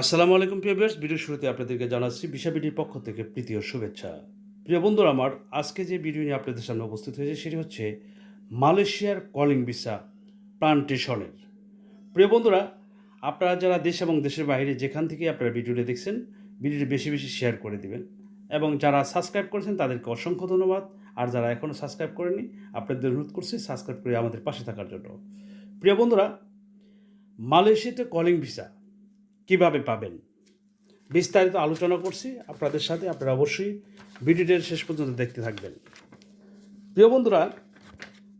আসসালামু আলাইকুম, প্রিয় ভিউয়ার্স। ভিডিও শুরুতে আপনাদেরকে জানাচ্ছি বিশাবিটির পক্ষ থেকে প্রীতি ও শুভেচ্ছা। প্রিয় বন্ধুরা, আমার আজকে যে ভিডিও নিয়ে আপনাদের সামনে উপস্থিত হয়েছে, সেটি হচ্ছে মালয়েশিয়ার কলিং ভিসা প্লান্টেশনের। প্রিয় বন্ধুরা, আপনারা যারা দেশ এবং দেশের বাইরে, যেখান থেকে আপনারা ভিডিওটি দেখছেন, ভিডিওটি বেশি বেশি শেয়ার করে দিবেন এবং যারা সাবস্ক্রাইব করেছেন, তাদেরকে অসংখ্য ধন্যবাদ। আর যারা এখনও সাবস্ক্রাইব করেনি আপনাদের অনুরোধ করছি সাবস্ক্রাইব করে আমাদের পাশে থাকার জন্য। প্রিয় বন্ধুরা, মালয়েশিয়াতে কলিং ভিসা কীভাবে পাবেন? বিস্তারিত আলোচনা করছি আপনাদের সাথে। আপনারা অবশ্যই ভিডিওটির শেষ পর্যন্ত দেখতে থাকবেন। প্রিয় বন্ধুরা,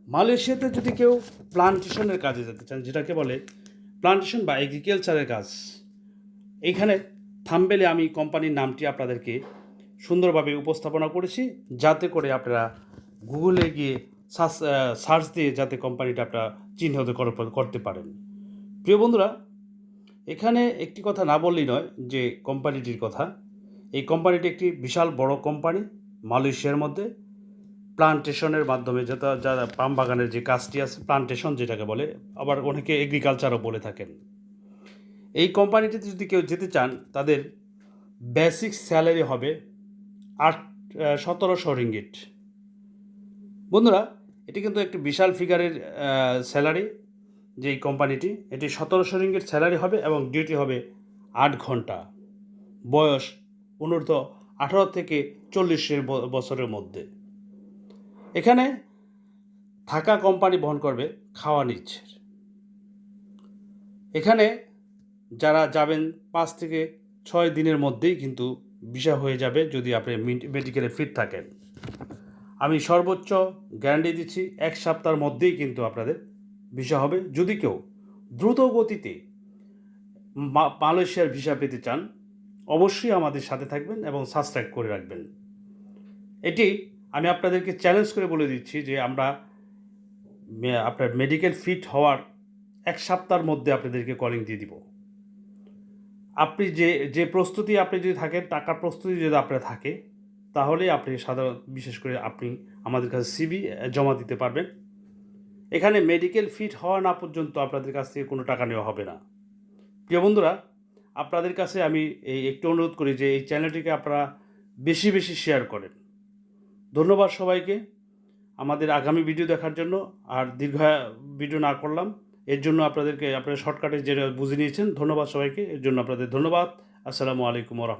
মালয়েশিয়াতে যদি কেউ প্লান্টেশনের কাজে যেতে চান, যেটাকে বলে প্লান্টেশন বা এগ্রিকালচারের কাজ এইখানে থাম্বেলে আমি কোম্পানির নামটি আপনাদেরকে সুন্দরভাবে উপস্থাপনা করেছি। যাতে করে আপনারা গুগলে গিয়ে সার্চ দিয়ে যাতে কোম্পানিটা আপনারা চিহ্নিত করতে পারেন। প্রিয় বন্ধুরা এখানে একটি কথা না বললেই নয় যে কোম্পানিটির কথা। এই কোম্পানিটি একটি বিশাল বড় কোম্পানি মালয়েশিয়ার মধ্যে। প্লান্টেশনের মাধ্যমে যেটা যারা পাম বাগানের যে কাজটি আছে, প্লান্টেশন যেটাকে বলে, আবার অনেকে এগ্রিকালচারও বলে থাকেন। এই কোম্পানিটিতে যদি কেউ যেতে চান, তাদের বেসিক স্যালারি হবে আট সতেরোশো রিঙ্গিট বন্ধুরা, এটি কিন্তু একটি বিশাল ফিগারের স্যালারি। যে কোম্পানিটি, এটি সতেরোশো রিঙ্গিট স্যালারি হবে এবং ডিউটি হবে আট ঘণ্টা। বয়স অনূর্ধ্ব আঠারো থেকে চল্লিশের বছরের মধ্যে। এখানে থাকা কোম্পানি বহন করবে খাওয়া নিচ্ছে এখানে যারা যাবেন পাঁচ থেকে ছয় দিনের মধ্যেই কিন্তু ভিসা হয়ে যাবে যদি আপনি মেডিকেলে ফিট থাকেন। আমি সর্বোচ্চ গ্যারান্টি দিচ্ছি এক সপ্তাহের মধ্যেই কিন্তু আপনাদের ভিসা হবে। যদি কেউ দ্রুত গতিতে মালয়েশিয়ার ভিসা পেতে চান, অবশ্যই আমাদের সাথে থাকবেন এবং সাবস্ক্রাইব করে রাখবেন। এটি আমি আপনাদেরকে চ্যালেঞ্জ করে বলে দিচ্ছি যে আমরা আপনার মেডিকেল ফিট হওয়ার এক সপ্তাহের মধ্যে আপনাদেরকে কলিং দিয়ে দিব। আপনি যে যে প্রস্তুতি আপনি যদি থাকেন, টাকার প্রস্তুতি যদি আপনার থাকে তাহলে আপনি সাধারণ, বিশেষ করে আপনি আমাদের কাছে সিবি জমা দিতে পারবেন। এখানে মেডিকেল ফিট হওয়া না পর্যন্ত আপনাদের কাছ থেকে কোনো টাকা নেওয়া হবে না। প্রিয় বন্ধুরা, আপনাদের কাছে আমি এই একটু অনুরোধ করি যে এই চ্যানেলটিকে আপনারা বেশি বেশি শেয়ার করেন। ধন্যবাদ সবাইকে আমাদের আগামী ভিডিও দেখার জন্য। আর দীর্ঘ ভিডিও না করলাম, এর জন্য আপনাদেরকে আপনারা শর্টকাটে যেটা বুঝে নিয়েছেন। ধন্যবাদ সবাইকে, এর জন্য আপনাদের ধন্যবাদ। আসসালামু আলাইকুম রহমতুল্লাহ।